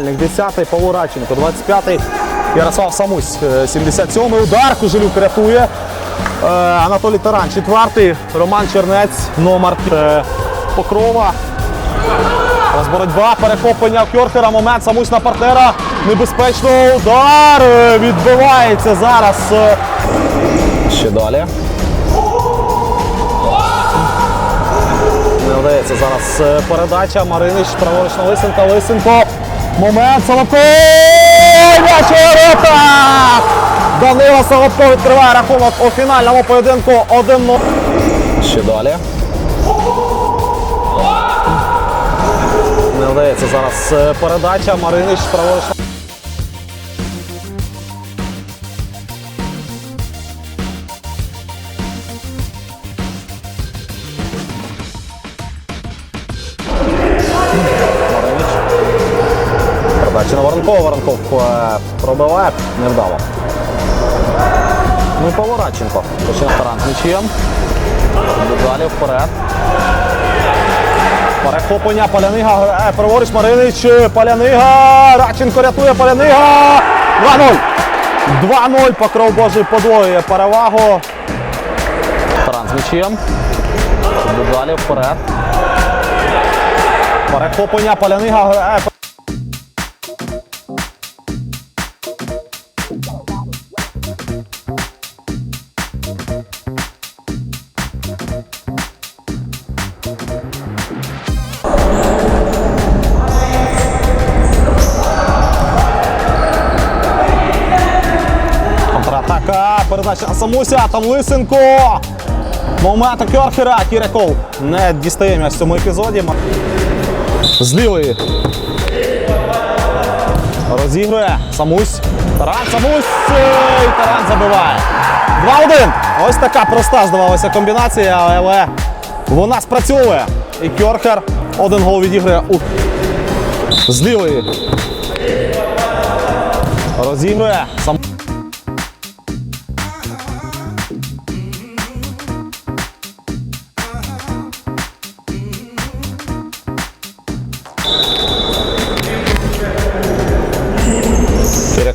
Мельник 10-й, Павло Радченко 25-й, Ярослав Самусь е, 77-й. Удар Кужелюк рятує. Е, Анатолій Таран 4-й, Роман Чернець, номер е, Покрова. Ось боротьба, перехоплення Кьорхера, момент, Самусь на партнера. Небезпечно удар. е, Відбивається зараз. е. Ще далі. Не вдається зараз е, передача. Маринич, праворуч на Лисенка. Лисенко. Момент. Соловко. Наші ворота! Данила Соловко відкриває рахунок у фінальному поєдинку 1-0. Ще далі. Не вдається зараз е, передача. Маринич, праворуч. Воронков е, пробиває. Невдало. Ну і Повораченко. Починає таран з м'ячем. Далі вперед. Перехоплення Палянига. грає Праворуч Маринич. Палянига. Радченко рятує Палянига. 2-0. 2-0. Покров Божий подвоює перевагу. Таран з м'ячем. Далі вперед. Перехоплення Палянига. Передача на Самуся, там Лисенко. Момент у Кьорхера, Кіряков не дістає м'яч в цьому епізоді. З лівої. Розігрує Самусь. Таран, Самусь. І Таран забиває. 2-1. Ось така проста здавалася комбінація, але вона спрацьовує. І Кьорхер один гол відігрує у з. Розігрує. Сам...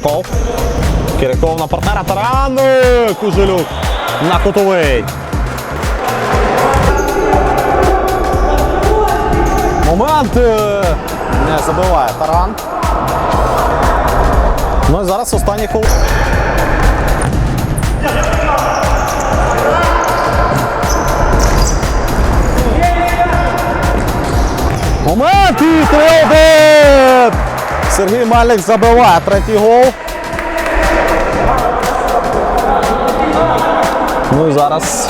Киряков. Киряков на партнера Таран. Кужелюк на кутовий. Момент е, не забиває Таран. Ну і зараз останній хвилин. Момент і 3-1! Сергій Мальник забиває третій гол. Ну і зараз.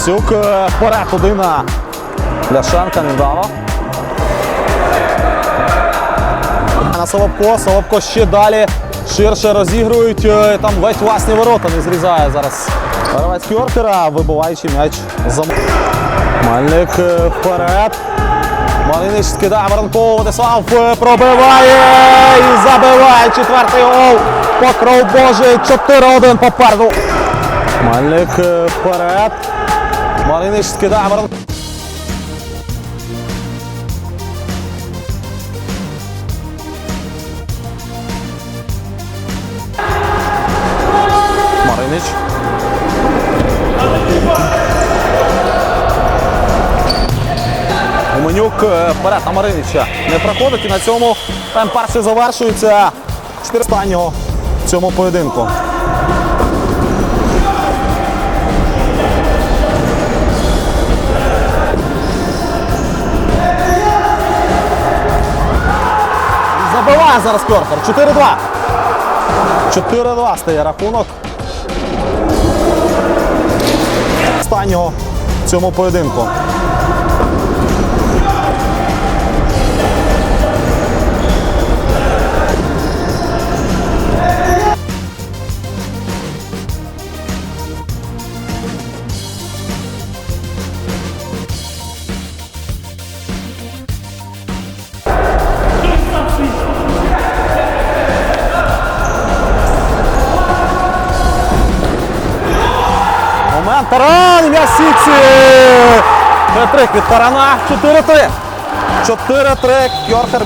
Осюк е, вперед туди на Ляшенка невдало. На Соловко, Соловко ще далі ширше розігрують. е, Там ледь власні ворота не зрізає зараз. Гравець Кьоркера, вибиваючи м'яч за Мальник е, вперед. Малинич скидає Воронкову, Владислав пробиває і забиває четвертий гол. Покров Божий 4-1 попереду. Мальник вперед. Малинич скидає Воронкову. Маринич. Гуменюк е, вперед на Маринича не проходить і на цьому тайм перший завершується 4 останнього в цьому поєдинку. Зараз Кьорфер. 4-2. 4-2 стає рахунок. Останнього в цьому поєдинку. Таран, М'ясіці! Хет-трик від Тарана. 4-3. 4-3. Кьорхер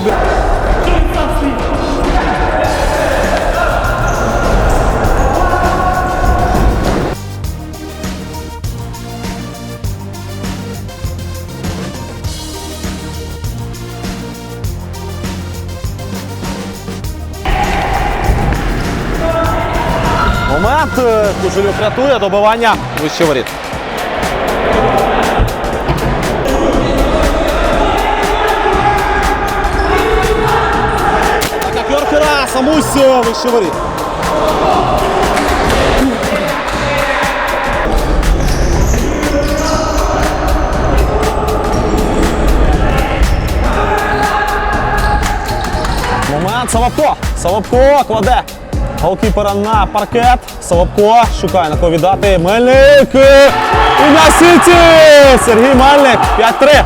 Кужелюк рятує добивання вище воріт. Атака Кьоркера, Самусь е, вище воріт. Момент Соловко. Соловко кладе голкіпера на паркет. Соловко шукає на кого віддати. Мельник. І на сіті! Сергій Мельник. 5-3.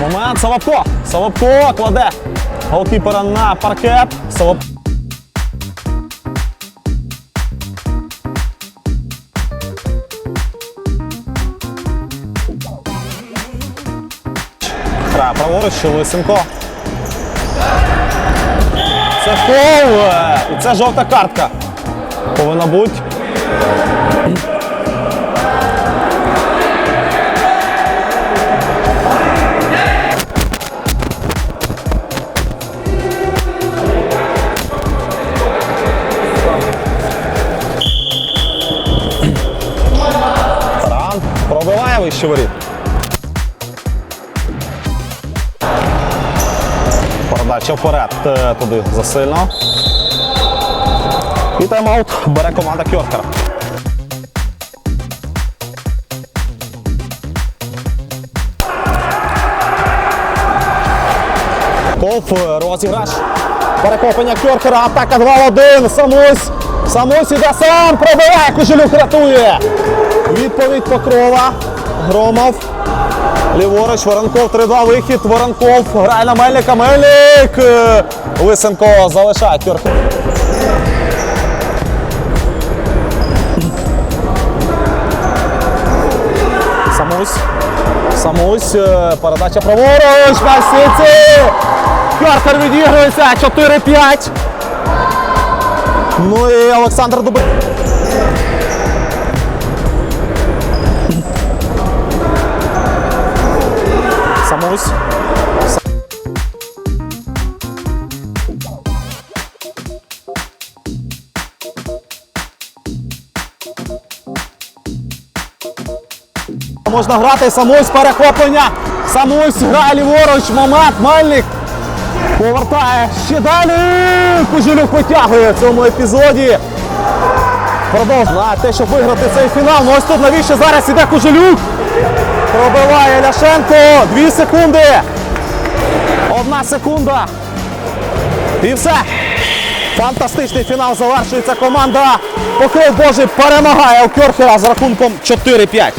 Момент Соловко. Соловко кладе голкіпера на паркет. Соловко. Грає праворуч, Лисенко. Це фол! е, І це жовта картка. Повинна бути. Передача вперед е, туди засильно. І тайм-аут бере команда Кьоркера. Ковф, е, розіграш. Перехоплення Кьоркера, атака 2-1. Самусь. Самусь іде сам, пробиває, Кужелюк рятує. Відповідь Покрова. Громов. Ліворуч, Воронков 3-2 вихід. Воронков грає на Мельника. Мельник! Е, Лисенко залишає Кьоркер. Самусь. Самусь. е, Передача праворуч. Масіці! Кьоркер відігрується. 4-5. Ну і Олександр Дубин. Самусь. Можна грати Самусь перехоплення. Самусь грає ліворуч. Момент. Мельник. Повертає ще далі. Кужелюк витягує в цьому епізоді. Продовж на те, щоб виграти цей фінал. Ну ось тут навіщо зараз іде Кужелюк. Пробиває Ляшенко. Дві секунди. Одна секунда. І все. Фантастичний фінал завершується. Команда Покрив Божий перемагає у Кьорхера з рахунком 4-5.